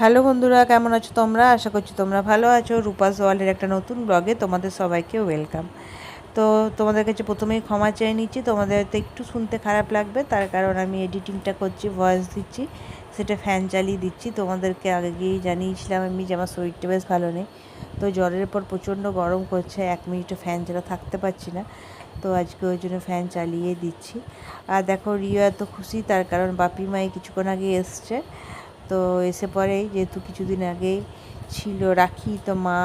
Hello বন্ধুরা, কেমন আছো তোমরা? আশা করছি তোমরা ভালো আছো। রূপাস ওয়ার্ল্ডের একটা নতুন ব্লগে তোমাদের সবাইকে ওয়েলকাম। তো তোমাদের কাছে প্রথমেই ক্ষমা চেয়ে নিচ্ছি। তোমাদের হয়তো একটু শুনতে খারাপ লাগবে, তার কারণ আমি এডিটিংটা করছি ভয়েস দিচ্ছি, সেটা ফ্যান চালিয়ে দিচ্ছি। তোমাদেরকে আগে গিয়েই জানিয়েছিলাম আমি যে আমার শরীরটা বেশ ভালো নেই। তো জ্বরের পর প্রচণ্ড গরম করছে, এক মিনিটও ফ্যান ছাড়া থাকতে পারছি না। তো আজকে ওই জন্য ফ্যান চালিয়ে দিচ্ছি। আর দেখো রিও এত খুশি, তার কারণ বাপি মাই কিছুক্ষণ আগে এসছে। তো এসে পরেই যেহেতু কিছুদিন আগেই ছিল রাখি, তো মা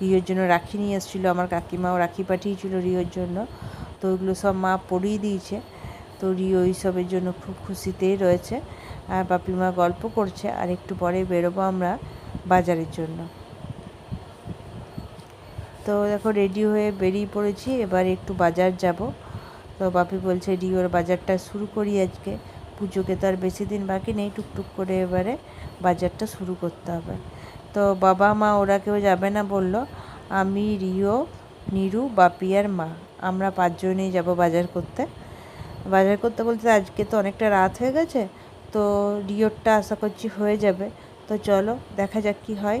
রিওর জন্য রাখি নিয়ে এসেছিল, আমার কাকিমাও রাখি পাঠিয়েছিল রিওর জন্য। তো ওইগুলো সব মা পরিয়ে দিয়েছে। তো রিও এইসবের জন্য খুব খুশিতেই রয়েছে। আর বাপি মা গল্প করছে, আর একটু পরে বেরোবো আমরা বাজারের জন্য। তো দেখো রেডি হয়ে বেরিয়ে পড়েছি। এবার একটু বাজার যাব। তো বাপি বলছে, রিওর বাজারটা শুরু করি আজকে। পুজোকে তো আর বেশি দিন বাকি নেই, টুকটুক করে এবারে বাজারটা শুরু করতে হবে। তো বাবা মা ওরা কেউ যাবে না বলল, আমি রিও, নিরু, বাপি আর মা। আমরা পাঁচজনেই যাব বাজার করতে। বাজার করতে বলতে আজকে তো অনেকটা রাত হয়ে গেছে, তো রিওরটা আশা করছি হয়ে যাবে। তো চলো দেখা যাক কি হয়।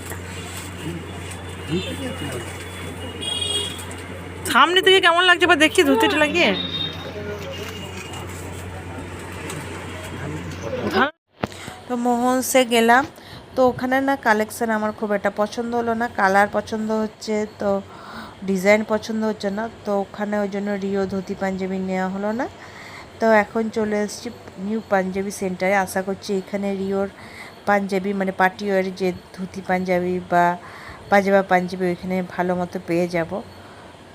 সামনে থেকে কেমন লাগছে বা দেখছি ধুতিটা লাগিয়ে? তো মোহনসে গেলাম। তো ওখানে না কালেকশান আমার খুব একটা পছন্দ হলো না। কালার পছন্দ হচ্ছে, তো ডিজাইন পছন্দ হচ্ছে না। তো ওখানে ওই জন্য রিও ধুতি পাঞ্জাবি নেওয়া হলো না। তো এখন চলে এসেছি নিউ পাঞ্জাবি সেন্টারে। আশা করছি এখানে রিওর পাঞ্জাবি মানে পার্টি ওয়ার যে ধুতি পাঞ্জাবি বা পাজামা পাঞ্জাবি ওইখানে ভালো মতো পেয়ে যাব।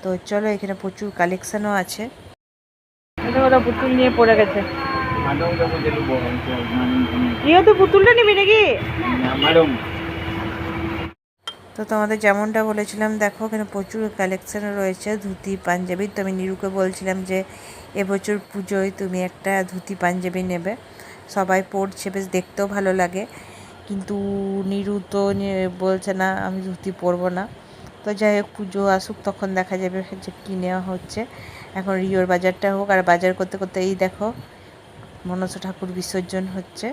তো চলো এখানে প্রচুর কালেকশানও আছে। ওরা পুতুল নিয়ে পড়ে গেছে। রিও তো পুতুলটা নিবি নাকি? তো তোমাদের যেমনটা বলেছিলাম দেখো এখানে প্রচুর কালেকশন রয়েছে ধুতি পাঞ্জাবি। তো আমি নিরুকে বলছিলাম যে এবছর পুজোয় তুমি একটা ধুতি পাঞ্জাবি নেবে। সবাই পরছে বেশ দেখতেও ভালো লাগে। কিন্তু নিরু তো বলছে না আমি ধুতি পরবো না। তো যাই হোক পুজো আসুক তখন দেখা যাবে যে কী নেওয়া হচ্ছে। এখন রিওর বাজারটা হোক আর বাজার করতে করতে এই দেখো মনসা ঠাকুর বিসর্জন হচ্ছে।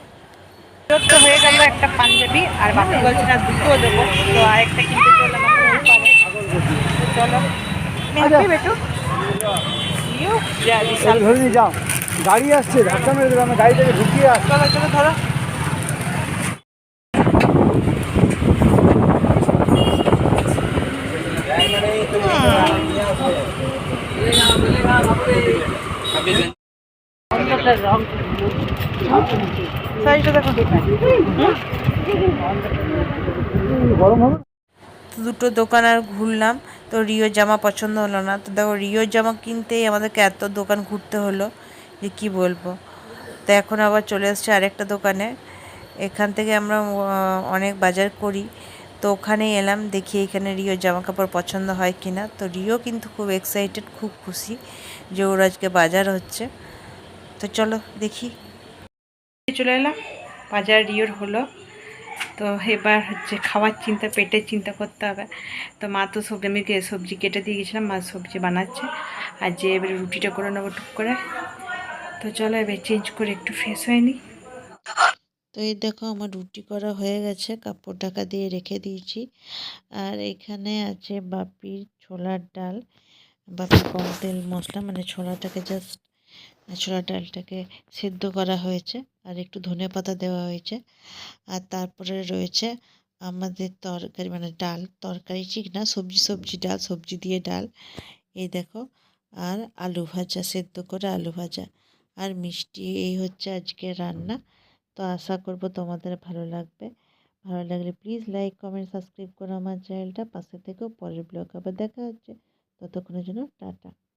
তো হয়ে গেল একটা পাঞ্জাবি আর বাকি বলছে না দুটো দেবো। তো আরেকটা কিনতে চললাম চলো। বিশাল ধরে নিয়ে যাও। গাড়ি আসছে ধাক্কা মেরে দেবে আমি গাড়ি থেকে ঢুকিয়ে আস চলো চলো ধরো সাইজটা দেখো গরম হবে দুটো দোকান আর ঘুরলাম, তো রিও জামা পছন্দ হলো না। তো দেখো, রিও জামা কিনতেই আমাদেরকে এত দোকান ঘুরতে হলো যে কি বলব। তো এখন আবার চলে এসছে আরেকটা দোকানে। এখান থেকে আমরা অনেক বাজার করি। তো ওখানেই এলাম, দেখি এখানে রিও জামা কাপড় পছন্দ হয় কি না তো রিও কিন্তু খুব এক্সাইটেড খুব খুশি যে ওর আজকে বাজার হচ্ছে। তো চলো দেখি। চলে এলাম, বাজার রিওর হলো। তো এবার হচ্ছে খাওয়ার চিন্তা, পেটের চিন্তা করতে হবে। তো মা তো সবজি, আমি সবজি কেটে দিয়ে গেছিলাম, মা সবজি বানাচ্ছে। আর যে এবারে রুটিটা করে নেব টুক করে। তো চলো এবার চেঞ্জ করে একটু ফ্রেশ হয়ে নিই তো এই দেখো আমার রুটি করা হয়ে গেছে, কাপড় ঢাকা দিয়ে রেখে দিয়েছি। আর এখানে আছে বাপির ছোলার ডাল, বাপি কম তেল মশলা মানে ছোলাটাকে জাস্ট ছোলা ডালটাকে সেদ্ধ করা হয়েছে আর একটু ধনে পাতা দেওয়া হয়েছে। আর তারপরে রয়েছে আমাদের তরকারি মানে ডাল, তরকারি ঠিক না, সবজি সবজি ডাল, সবজি দিয়ে ডাল। এই দেখো, আর আলু ভাজা, সেদ্ধ করে আলু ভাজা। আর মিষ্টি, এই হচ্ছে আজকে রান্না। তো আশা করব তোমাদের ভালো লাগবে। ভালো লাগলে প্লিজ লাইক কমেন্ট সাবস্ক্রাইব করো আমার চ্যানেলটা পাশে থেকেও পরের ব্লগ আবার দেখা হচ্ছে। ততক্ষণের জন্য টাটা।